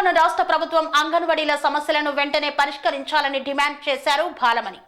తెలంగాణ రాష్ట్ర ప్రభుత్వం అంగన్వాడీల సమస్యలను వెంటనే పరిష్కరించాలని డిమాండ్ చేశారు బాలమణి.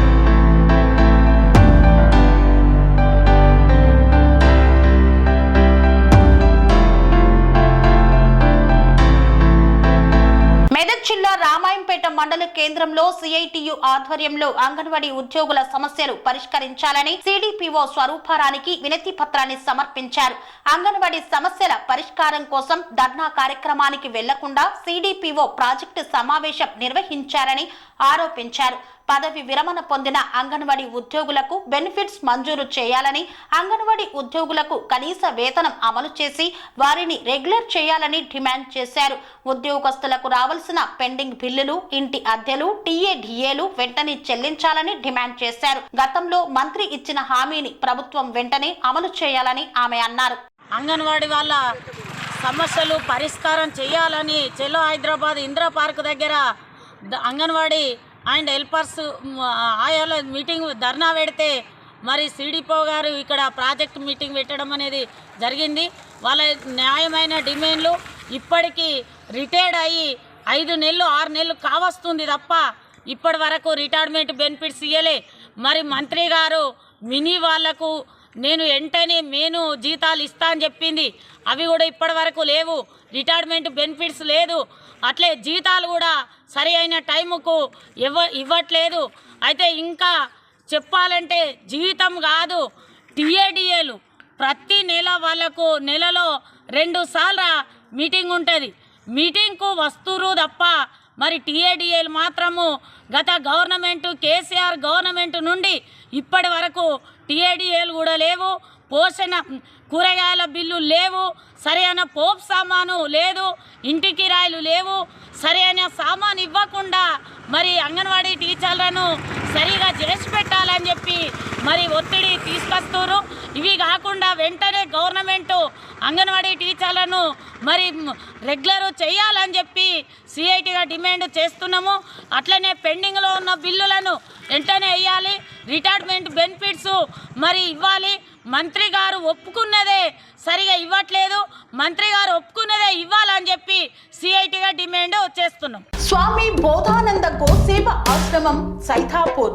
జిల్లా రామాయంపేట మండల కేంద్రంలో సిఐటియు ఆధ్వర్యంలో అంగన్వాడీ ఉద్యోగుల సమస్యలు పరిష్కరించాలని సిడిపిఓ స్వరూపారానికి వినతి పత్రాన్ని సమర్పించారు. అంగన్వాడీ సమస్యల పరిష్కారం కోసం ధర్నా కార్యక్రమానికి వెళ్ళకుండా సిడిపిఓ ప్రాజెక్టు సమావేశం నిర్వహించారని ఆరోపించారు. పదవి విరమణ పొందిన అంగన్వాడీ ఉద్యోగులకు బెనిఫిట్స్ మంజూరు చేయాలని అంగన్వాడీ ఉద్యోగులకు కనీస వేతనం అమలు చేసి వారిని రెగ్యులర్ చేయాలని డిమాండ్ చేశారు. ఉద్యోగస్తులకు రావాల్సిన పెండింగ్ బిల్లులు ఇంటి అద్దెలు టీఏడిఏలు వెంటనే చెల్లించాలని డిమాండ్ చేశారు. గతంలో మంత్రి ఇచ్చిన హామీని ప్రభుత్వం వెంటనే అమలు చేయాలని ఆమె అన్నారు. అంగన్వాడీ వాళ్ళ సమస్యలు పరిష్కారం చేయాలని చెలో హైదరాబాద్ ఇందిరా పార్క్ దగ్గర అంగన్వాడీ అండ్ హెల్పర్స్ ఆయాలో మీటింగ్ ధర్నా పెడితే మరి సిడిపో గారు ఇక్కడ ప్రాజెక్ట్ మీటింగ్ పెట్టడం అనేది జరిగింది. వాళ్ళ న్యాయమైన డిమాండ్లు ఇప్పటికీ రిటైర్డ్ అయ్యి ఐదు నెలలు ఆరు నెలలు కావస్తుంది తప్ప ఇప్పటి వరకు రిటైర్మెంట్ బెనిఫిట్స్ ఇవ్వలే మరి మంత్రి గారు మినీ వాళ్ళకు నేను వెంటనే మేను జీతాలు ఇస్తా అని చెప్పింది. అవి కూడా ఇప్పటి వరకు లేవు. రిటైర్మెంట్ బెనిఫిట్స్ లేదు. అట్లే జీతాలు కూడా సరి అయిన టైముకు ఇవ్వ ఇవ్వట్లేదు. అయితే ఇంకా చెప్పాలంటే జీతం కాదు టీఏడిఏలు. ప్రతి నెల వాళ్ళకు నెలలో రెండు సార్లు మీటింగ్ ఉంటుంది. మీటింగ్కు వస్తురు తప్ప మరి టీఏడిఏలు మాత్రము గత గవర్నమెంట్ కేసీఆర్ గవర్నమెంట్ నుండి ఇప్పటి వరకు టీఏడిఏలు కూడా లేవు పోషణ కూరగాయల బిల్లు లేవు సరైన పోప్ సామాను లేదు ఇంటి కిరాయిలు లేవు సరైన సామాన్ ఇవ్వకుండా మరి అంగన్వాడీ టీచర్లను సరిగా చేసి పెట్టాలని చెప్పి మరి ఒత్తిడి తీసుకొస్తారు ఇవి కాకుండా వెంటనే గవర్నమెంటు అంగన్వాడీ టీచర్లను మరి రెగ్యులర్ చేయాలని చెప్పి సిఐటిగా డిమాండ్ చేస్తున్నాము. అట్లనే పెండింగ్లో ఉన్న బిల్లులను వెంటనే వేయాలి. రిటైర్మెంట్ బెనిఫిట్స్ మరి ఇవ్వాలి. మంత్రి గారు ఒప్పుకున్నదే సరిగా ఇవ్వట్లేదు. మంత్రి గారు ఒప్పుకున్నదే ఇవ్వాలని చెప్పి సిఐటిగా డిమాండ్ చేస్తున్నాం. స్వామి బోధానంద గోసేవ ఆశ్రమం సైతాపూర్.